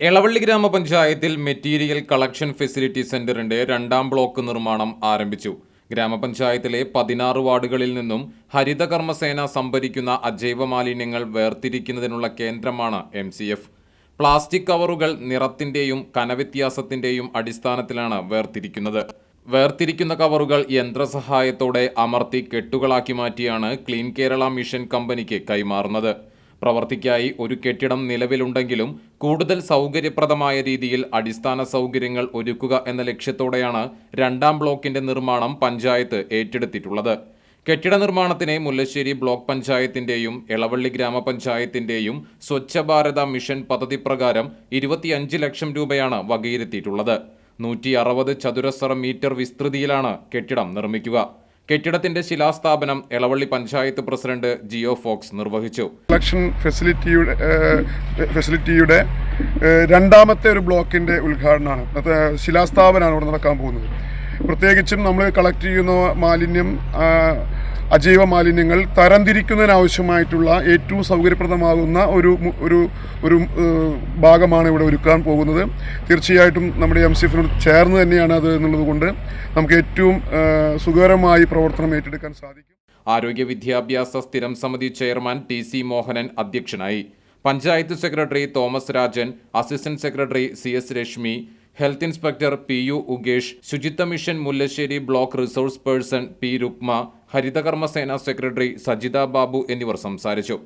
എളവള്ളി ഗ്രാമപഞ്ചായത്തിൽ material collection facility സെന്ററിന്റെ രണ്ടാം ബ്ലോക്ക് നിർമ്മാണം ആരംഭിച്ചു. ഗ്രാമപഞ്ചായത്തിലെ പതിനാറ് വാർഡുകളിൽ നിന്നും ഹരിതകർമ്മസേന സംഭരിക്കുന്ന അജൈവ മാലിന്യങ്ങൾ വേർതിരിക്കുന്നതിനുള്ള കേന്ദ്രമാണ് എം സി എഫ്. പ്ലാസ്റ്റിക് കവറുകൾ നിറത്തിന്റെയും കനവ്യത്യാസത്തിന്റെയും അടിസ്ഥാനത്തിലാണ് വേർതിരിക്കുന്നത്. വേർതിരിക്കുന്ന കവറുകൾ യന്ത്രസഹായത്തോടെ അമർത്തി കെട്ടുകളാക്കി മാറ്റിയാണ് ക്ലീൻ കേരള മിഷൻ കമ്പനിക്ക് കൈമാറുന്നത്. പ്രവർത്തിക്കായി ഒരു കെട്ടിടം നിലവിലുണ്ടെങ്കിലും കൂടുതൽ സൗകര്യപ്രദമായ രീതിയിൽ അടിസ്ഥാന സൗകര്യങ്ങൾ ഒരുക്കുക എന്ന ലക്ഷ്യത്തോടെയാണ് രണ്ടാം ബ്ലോക്കിന്റെ നിർമ്മാണം പഞ്ചായത്ത് ഏറ്റെടുത്തിട്ടുള്ളത്. കെട്ടിട നിർമ്മാണത്തിന് മുല്ലശ്ശേരി ബ്ലോക്ക് പഞ്ചായത്തിന്റെയും എളവള്ളി ഗ്രാമപഞ്ചായത്തിന്റെയും സ്വച്ഛ ഭാരത മിഷൻ പദ്ധതി പ്രകാരം ഇരുപത്തിയഞ്ച് ലക്ഷം രൂപയാണ് വകയിരുത്തിയിട്ടുള്ളത്. നൂറ്റി അറുപത് ചതുരശ്ര മീറ്റർ വിസ്തൃതിയിലാണ് കെട്ടിടം നിർമ്മിക്കുക. കെട്ടിടത്തിന്റെ ശിലാസ്ഥാപനം എളവള്ളി പഞ്ചായത്ത് പ്രസിഡന്റ് ജിയോ ഫോക്സ് നിർവഹിച്ചു. കളക്ഷൻ ഫെസിലിറ്റിയുടെ ഫെസിലിറ്റിയുടെ രണ്ടാമത്തെ ഒരു ബ്ലോക്കിന്റെ ഉദ്ഘാടനമാണ്. ശിലാസ്ഥാപനമാണ് ഇവിടെ നടക്കാൻ പോകുന്നത്. പ്രത്യേകിച്ചും നമ്മൾ കളക്ട് ചെയ്യുന്ന മാലിന്യം അജൈവ മാലിന്യങ്ങൾ തരംതിരിക്കുന്നതിനാവശ്യമായിട്ടുള്ള ഏറ്റവും സൗകര്യപ്രദമാകുന്ന ഒരു ഒരു ഒരു ഭാഗമാണ് ഇവിടെ ഒരുക്കാൻ പോകുന്നത്. തീർച്ചയായിട്ടും നമ്മുടെ എം സി എഫിനോട് ചേർന്ന് തന്നെയാണ് അത് എന്നുള്ളത് കൊണ്ട് നമുക്ക് ഏറ്റവും സുഖകരമായി പ്രവർത്തനം ഏറ്റെടുക്കാൻ സാധിക്കും. ആരോഗ്യ വിദ്യാഭ്യാസ സ്ഥിരം സമിതി ചെയർമാൻ ടി സി മോഹനൻ അധ്യക്ഷനായി. Panchayat secretary Thomas Rajan assistant secretary C S Reshmi health inspector P U Ugesh ശുചിത്വ mission Mullassery block resource person P Rukma Harithakarmasena secretary Sajitha Babu എന്നിവർ സംസാരിച്ചു